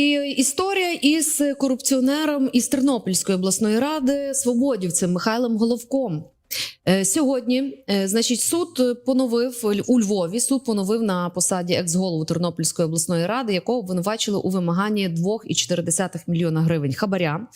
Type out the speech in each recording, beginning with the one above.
І історія із корупціонером із Тернопільської обласної ради свободівцем Михайлом Головком. Е, Сьогодні, е, значить, суд поновив у Львові. Суд поновив на посаді екс-голову Тернопільської обласної ради, якого обвинувачили у вимаганні 2,4 мільйона гривень хабаря.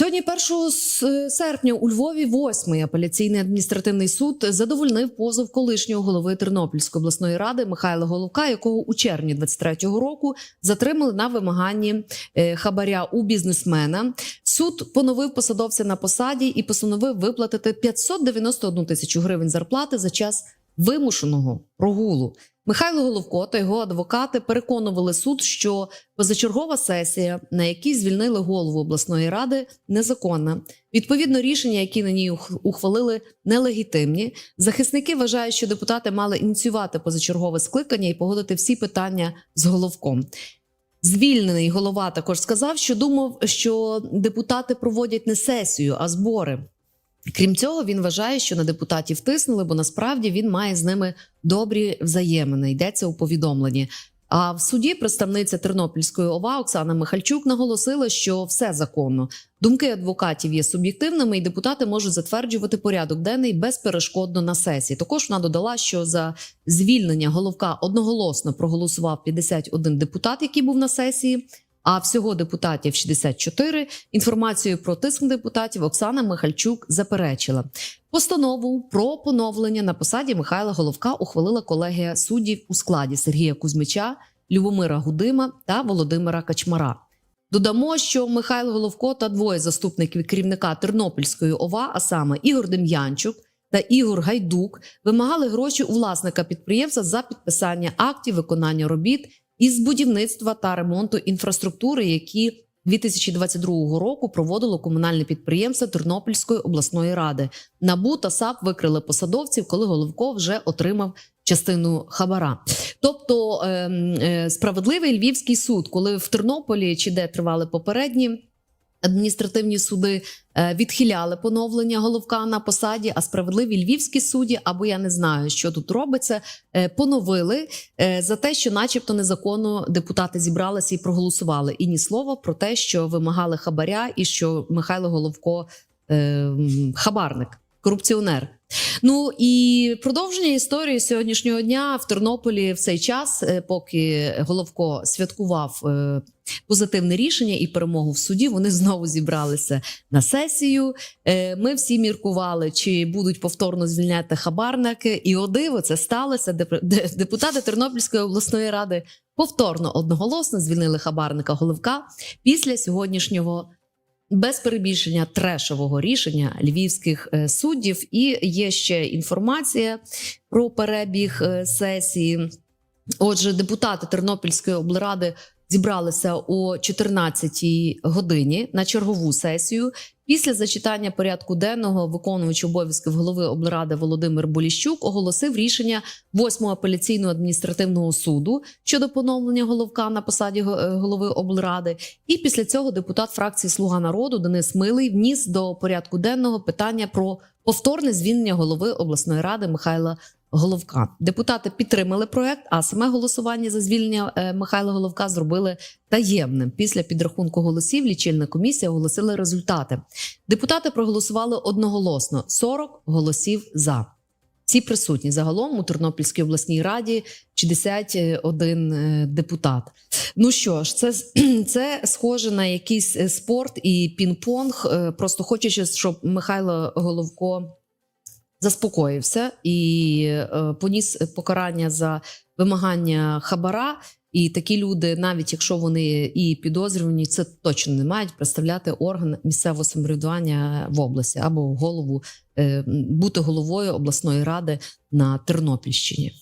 Сьогодні, 1 серпня, у Львові, 8-й апеляційний адміністративний суд задовольнив позов колишнього голови Тернопільської обласної ради Михайла Головка, якого у червні 23-го року затримали на вимаганні е, хабаря у бізнесмена. Суд поновив посадовця на посаді і постановив виплатити 591 тисячу гривень зарплати за час вимушеного прогулу. Михайло Головко та його адвокати переконували суд, що позачергова сесія, на якій звільнили голову обласної ради, незаконна. Відповідно, рішення, які на ній ухвалили, нелегітимні. Захисники вважають, що депутати мали ініціювати позачергове скликання і погодити всі питання з головком. Звільнений голова також сказав, що думав, що депутати проводять не сесію, а збори. Крім цього, він вважає, що на депутатів тиснули, бо насправді він має з ними добрі взаємини. Йдеться у повідомленні. А в суді представниця Тернопільської ОВА Оксана Михальчук наголосила, що все законно. Думки адвокатів є суб'єктивними, і депутати можуть затверджувати порядок денний безперешкодно на сесії. Також вона додала, що за звільнення головка одноголосно проголосував 51 депутат, який був на сесії. А всього депутатів 64. Інформацію про тиск депутатів Оксана Михальчук заперечила. Постанову про поновлення на посаді Михайла Головка ухвалила колегія суддів у складі Сергія Кузьмича, Любомира Гудима та Володимира Качмара. Додамо, що Михайло Головко та двоє заступників керівника Тернопільської ОВА, а саме Ігор Дем'янчук та Ігор Гайдук, вимагали гроші у власника підприємства за підписання актів виконання робіт із будівництва та ремонту інфраструктури, які 2022 року проводило комунальне підприємство Тернопільської обласної ради. НАБУ та САП викрили посадовців, коли Головко вже отримав частину хабара. Тобто ем, е, справедливий львівський суд, коли в Тернополі чи де тривали попередні. Адміністративні суди е, відхиляли поновлення головка на посаді, а справедливі львівські судді, або я не знаю, що тут робиться, е, поновили е, за те, що, начебто, незаконно депутати зібралися і проголосували. І ні слова про те, що вимагали хабаря, і що Михайло Головко хабарник, корупціонер. Ну і продовження історії сьогоднішнього дня в Тернополі в цей час, е, поки Головко святкував е, позитивне рішення і перемогу в суді, вони знову зібралися на сесію. Е, Ми всі міркували, чи будуть повторно звільняти хабарники. І о диво, це сталося. Депутати Тернопільської обласної ради повторно одноголосно звільнили хабарника Головка після сьогоднішнього без перебільшення трешового рішення львівських е, суддів. І є ще інформація про перебіг е, сесії. Отже, депутати Тернопільської облради зібралися о 14-й годині на чергову сесію. Після зачитання порядку денного виконувач обов'язків голови облради Володимир Боліщук оголосив рішення 8-го апеляційного адміністративного суду щодо поновлення головка на посаді е, голови облради. І після цього депутат фракції Слуга народу Денис Милий вніс до порядку денного питання про повторне звільнення голови обласної ради Михайла Головка. Депутати підтримали проект, а саме голосування за звільнення е, Михайла Головка зробили таємним. Після підрахунку голосів лічильна комісія оголосила результати. Депутати проголосували одноголосно 40 голосів за. Всі присутні загалом у Тернопільській обласній раді 61 е, депутат. Ну що ж, це, це схоже на якийсь е, спорт і пінг-понг. Е, Просто хочеться, щоб Михайло Головко заспокоївся і е, поніс покарання за вимагання хабара. І такі люди, навіть якщо вони і підозрювані, це точно не мають представляти орган місцевого самоврядування в області або голову е, бути головою обласної ради на Тернопільщині.